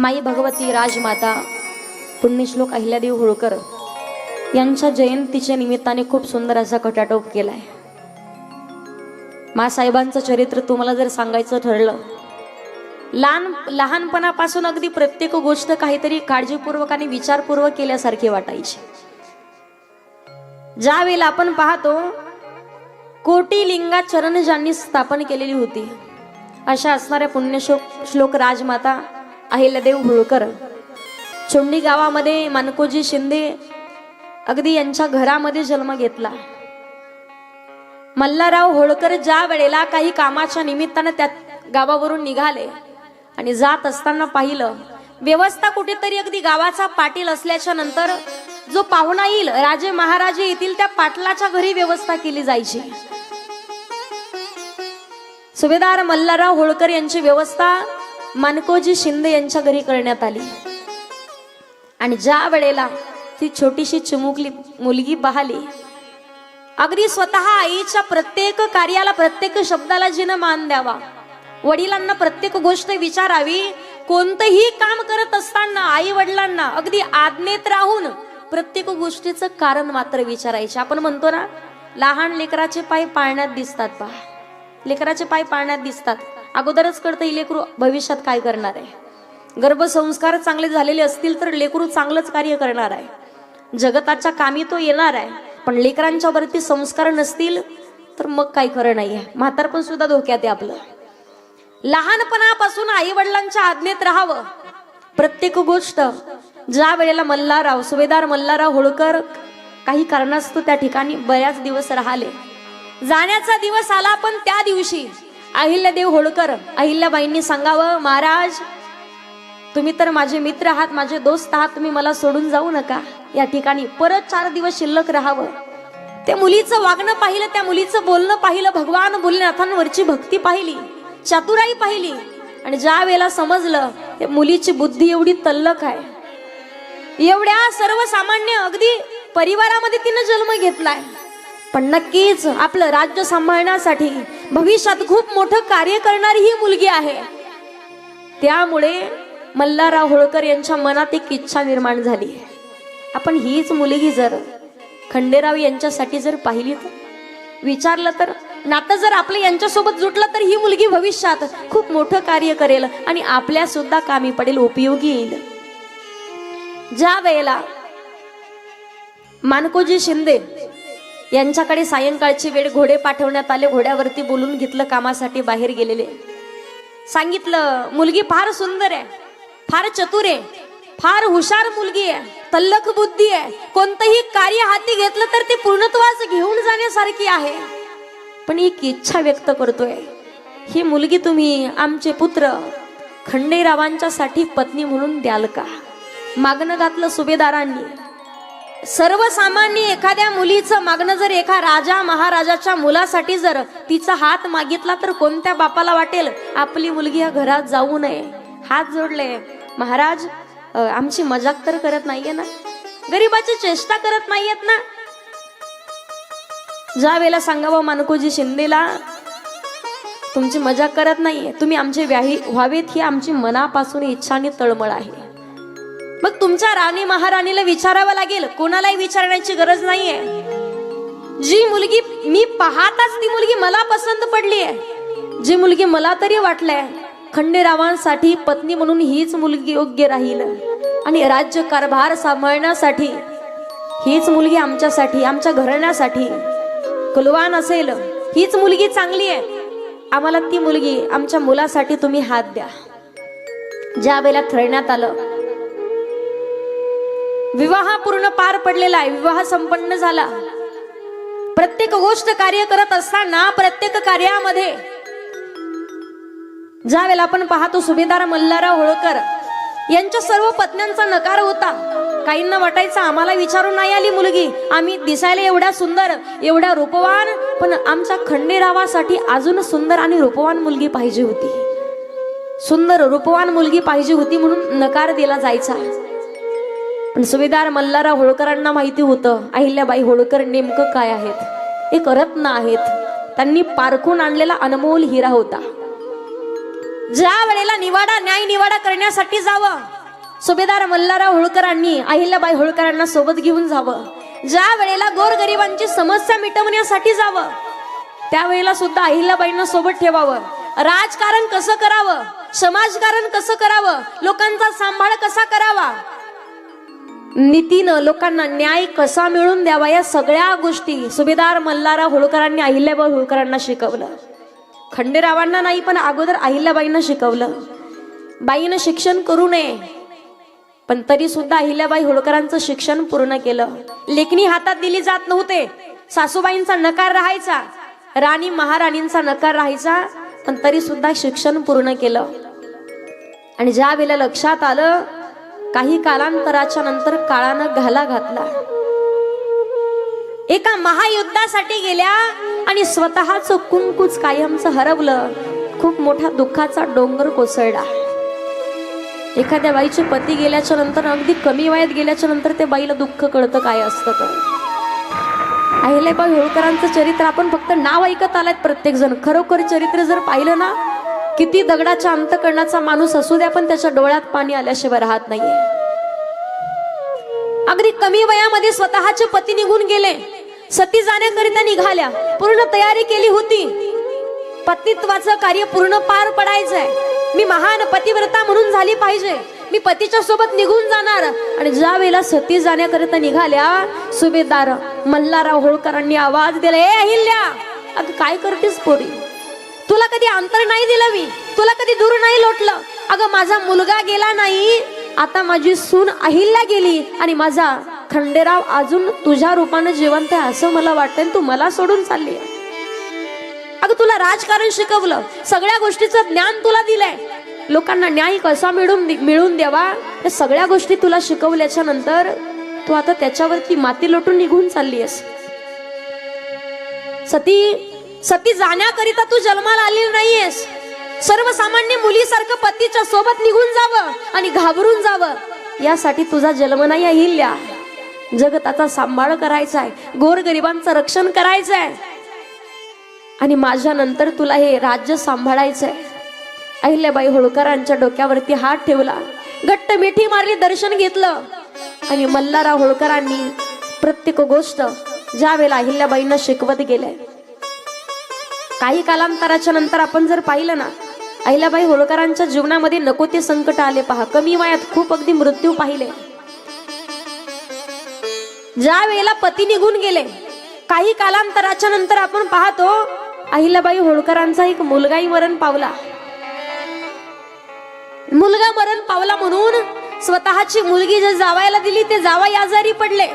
माई भगवती राजमाता पुण्यश्लोक अहिल्यादेव होळकर यांच्या जयंतीच्या निमित्ताने खूप सुंदर असा कटाटोप केलाय. मासाहेबांचं चरित्र तुम्हाला जर सांगायचं ठरलं लहान लहानपणापासून अगदी प्रत्येक गोष्ट काहीतरी काळजीपूर्वक आणि विचारपूर्वक केल्यासारखी वाटायची. ज्यावेळेला आपण पाहतो कोटी लिंगा चरण ज्यांनी स्थापन केलेली होती अशा असणाऱ्या पुण्यश्लोक श्लोक राजमाता अहिल्यादेव होळकर चोंडी गावामध्ये मानकोजी शिंदे अगदी यांच्या घरामध्ये जन्म घेतला. मल्हारराव होळकर ज्या वेळेला काही कामाच्या निमित्तानं त्या गावावरून निघाले आणि जात असताना पाहिलं व्यवस्था कुठेतरी अगदी गावाचा पाटील असल्याच्या नंतर जो पाहुणा येईल राजे महाराजे येतील त्या पाटलाच्या घरी व्यवस्था केली जायची. सुभेदार मल्हारराव होळकर यांची व्यवस्था मानकोजी शिंदे यांच्या घरी करण्यात आली. आणि ज्या वेळेला ती छोटीशी चिमुकली मुलगी पाहली अगदी स्वतः आईच्या प्रत्येक कार्याला प्रत्येक शब्दाला जिनं मान द्यावा. वडिलांना प्रत्येक गोष्ट विचारावी. कोणतंही काम करत असताना आई वडिलांना अगदी आज्ञेत राहून प्रत्येक गोष्टीचं कारण मात्र विचारायचे. आपण म्हणतो ना लहान लेकराचे पाय पाळण्यात दिसतात पहा लेकराचे पाय पाळण्यात दिसतात. अगोदरच कळतं ही लेकरू भविष्यात काय करणार आहे. गर्भसंस्कार चांगले झालेले असतील तर लेकरू चांगलंच कार्य करणार आहे. जगताच्या कामी तो येणार आहे. पण लेकरांच्या वरती संस्कार नसतील तर मग काही खरं नाहीये. म्हातारपण सुद्धा धोक्यात आहे आपलं. लहानपणापासून आई वडिलांच्या आज्ञेत राहावं. प्रत्येक गोष्ट ज्या वेळेला मल्हारराव सुभेदार मल्हारराव होळकर काही कारणास्तव त्या ठिकाणी बऱ्याच दिवस राहिले. जाण्याचा दिवस आला पण त्या दिवशी अहिल्यादेव होळकर अहिल्याबाईंनी सांगावं महाराज तुम्ही तर माझे मित्र आहात माझे दोस्त आहात तुम्ही मला सोडून जाऊ नका. या ठिकाणी परत चार दिवस शिल्लक राहावं. त्या मुलीचं वागणं पाहिलं त्या मुलीचं बोलणं पाहिलं भगवान भोलेनाथांवरची भक्ती पाहिली चातुराई पाहिली. आणि ज्या वेळेला समजलं त्या मुलीची बुद्धी एवढी तल्लक आहे. एवढ्या सर्वसामान्य अगदी परिवारामध्ये तिनं जन्म घेतलाय. पण नक्कीच आपलं राज्य सांभाळण्यासाठी भविष्यात खूप मोठं कार्य करणारी ही मुलगी आहे. त्यामुळे मल्हारराव होळकर यांच्या मनात एक इच्छा निर्माण झाली आपण हीच मुलगी जर खंडेराव यांच्यासाठी जर पाहिली तर विचारलं तर नातं जर आपलं यांच्यासोबत जुटलं तर ही मुलगी भविष्यात खूप मोठं कार्य करेल आणि आपल्या सुद्धा कामी पडेल उपयोगी येईल. ज्या वेळेला मानकोजी शिंदे यांच्याकडे सायंकाळची वेळ घोडे पाठवण्यात आले. घोड्यावरती बोलून घेतलं कामासाठी बाहेर गेलेले. सांगितलं मुलगी फार सुंदर आहे फार चतुर आहे फार हुशार मुलगी आहे तल्लख बुद्धी आहे. कोणतंही कार्य हाती घेतलं तर ते पूर्णत्वास घेऊन जाण्यासारखी आहे. पण एक इच्छा व्यक्त करतोय. ही मुलगी तुम्ही आमचे पुत्र खंडेरावांच्या साठी पत्नी म्हणून द्याल का? मागणं घातलं सुभेदारांनी. सर्वसामान्य एखाद्या मुलीचं मागणं जर एका राजा महाराजाच्या मुलासाठी जर तिचा हात मागितला तर कोणत्या बापाला वाटेल? आपली मुलगी या घरात जाऊ नये. हात जोडले. महाराज आमची मजाक तर करत नाहीये ना? गरीबाची चेष्टा करत नाहीयेत ना? ज्या वेळेला सांगावं मानकोजी शिंदेला तुमची मजाक करत नाहीये. तुम्ही आमचे व्याही व्हावेत ही आमची मनापासून इच्छा आणि तळमळ आहे. मग तुमच्या राणी महाराणीला विचारावं लागेल. कोणालाही विचारण्याची गरज नाहीये. जी मुलगी मी पाहताच ती मुलगी मला पसंत पडली आहे जी मुलगी मला तरी वाटलंय खंडेरावांसाठी पत्नी म्हणून हीच मुलगी योग्य राहील. आणि राज्य कारभार सांभाळण्यासाठी हीच मुलगी आमच्यासाठी आमच्या घराण्यासाठी कुलवान असेल. हीच मुलगी चांगली आहे आम्हाला ती मुलगी आमच्या मुलासाठी तुम्ही हात द्या. ज्या वेळेला ठरण्यात आलं विवाह पूर्ण पार पडलेला आहे. विवाह संपन्न झाला. प्रत्येक गोष्ट कार्य करत असताना प्रत्येक कार्यामध्ये ज्या वेळेला आपण पाहतो सुभेदार मल्हारराव होळकर यांच्या सर्व पत्न्यांचा नकार होता. काहींना वाटायचं आम्हाला विचारून नाही आली मुलगी. आम्ही दिसायला एवढ्या सुंदर एवढ्या रूपवान पण आमच्या खंडेरावासाठी अजून सुंदर आणि रूपवान मुलगी पाहिजे होती. सुंदर रूपवान मुलगी पाहिजे होती म्हणून नकार दिला जायचा. पण सुभेदार मल्हारराव होळकरांना माहिती होतं अहिल्याबाई होळकर नेमकं काय आहेत? एक रत्न आहेत त्यांनी पारखून आणलेला अनमोल हिरा होता. ज्या वेळेला निवाडा न्याय निवाडा करण्यासाठी जावं सुभेदार मल्हारराव होळकरांनी अहिल्याबाई होळकरांना सोबत घेऊन जावं. ज्या वेळेला गोरगरिबांची समस्या मिटवण्यासाठी जावं त्यावेळेला सुद्धा अहिल्याबाईंना सोबत ठेवावं. राजकारण कसं करावं समाजकारण कसं करावं लोकांचा सांभाळ कसा करावा नीतीनं लोकांना न्याय कसा मिळून द्यावा या सगळ्या गोष्टी सुभेदार मल्हारराव होळकरांनी अहिल्याबाई होळकरांना शिकवलं. खंडेरावांना नाही पण अगोदर अहिल्याबाईंना शिकवलं. बाईनं शिक्षण करू नये पण तरी सुद्धा अहिल्याबाई होळकरांचं शिक्षण पूर्ण केलं. लेखणी हातात दिली जात नव्हते. सासूबाईंचा नकार राहायचा. राणी महाराणींचा नकार राहायचा पण तरी सुद्धा शिक्षण पूर्ण केलं. आणि ज्या वेळेला लक्षात आलं काही कालांतराच्या नंतर काळानं घाला घातला. एका महायुद्धासाठी गेल्या आणि स्वतःच कुंकूच कायमचं हरवलं. खूप मोठा दुःखाचा डोंगर कोसळला. एखाद्या बाईचे पती गेल्याच्यानंतर अगदी कमी वयात गेल्याच्यानंतर त्या बाईला दुःख कळतं काय असतं तर. अहिल्याबाई होळकरांचं चरित्र आपण फक्त नाव ऐकत आलात प्रत्येक जण खरोखर चरित्र जर पाहिलं ना किती दगडाच्या अंतकरणाचा माणूस असू द्या पण त्याच्या डोळ्यात पाणी आल्याशिवाय राहत नाहीये. अगदी कमी वयामध्ये स्वतःचे पती निघून गेले. सती जाण्याकरिता निघाल्या. पूर्ण तयारी केली होती. पतित्वाचं कार्य पूर्ण पार पडायचंय. मी महान पतिव्रता म्हणून झाली पाहिजे. मी पतीच्या सोबत निघून जाणार. आणि ज्या वेळेला सती जाण्याकरिता निघाल्या सुभेदार मल्हारराव होळकरांनी आवाज दिला ए अहिल्या अगं काय करतेस पोरी? तुला कधी अंतर नाही दिलं मी? तुला कधी दूर नाही लोटलं? अगं माझा मुलगा गेला नाही. आता माझी सून अहिल्या गेली आणि माझा खंडेराव अजून तुझ्या रूपानं जिवंत आहे असं मला वाटतं तू मला सोडून चालली अगं तुला राजकारण शिकवलं. सगळ्या गोष्टीचं ज्ञान तुला दिलंय. लोकांना न्याय कसा मिळून मिळून द्यावा? या सगळ्या गोष्टी तुला शिकवल्याच्या नंतर तू आता त्याच्यावरती माती लोटून निघून चालली आहेस. सती सती जाण्याकरिता तू जन्माला आलेली नाहीयेस. सर्वसामान्य मुलीसारखं पतीच्या सोबत निघून जावं आणि घाबरून जावं. यासाठी तुझा जन्म नाही अहिल्या जगताचा सांभाळ करायचा आहे गोरगरिबांचं रक्षण करायचं आहे आणि माझ्या नंतर तुला हे राज्य सांभाळायचं आहे अहिल्याबाई होळकरांच्या डोक्यावरती हात ठेवला. घट्ट मिठी मारली दर्शन घेतलं. आणि मल्हारराव होळकरांनी प्रत्येक गोष्ट ज्या वेळेला अहिल्याबाईंना शिकवत गेल्या काही कालांतराच्या नंतर आपण जर पाहिलं ना अहिल्याबाई होळकरांच्या जीवनामध्ये नको ते संकट आले पहा. कमी वयात खूप अगदी मृत्यू पाहिले. ज्या वेळेला पती निघून गेले काही कालांतराच्या नंतर आपण पाहतो अहिल्याबाई होळकरांचा एक मुलगाही मरण पावला. मुलगा मरण पावला म्हणून स्वतःची मुलगी जे जावायला दिली ते जावाई आजारी पडले.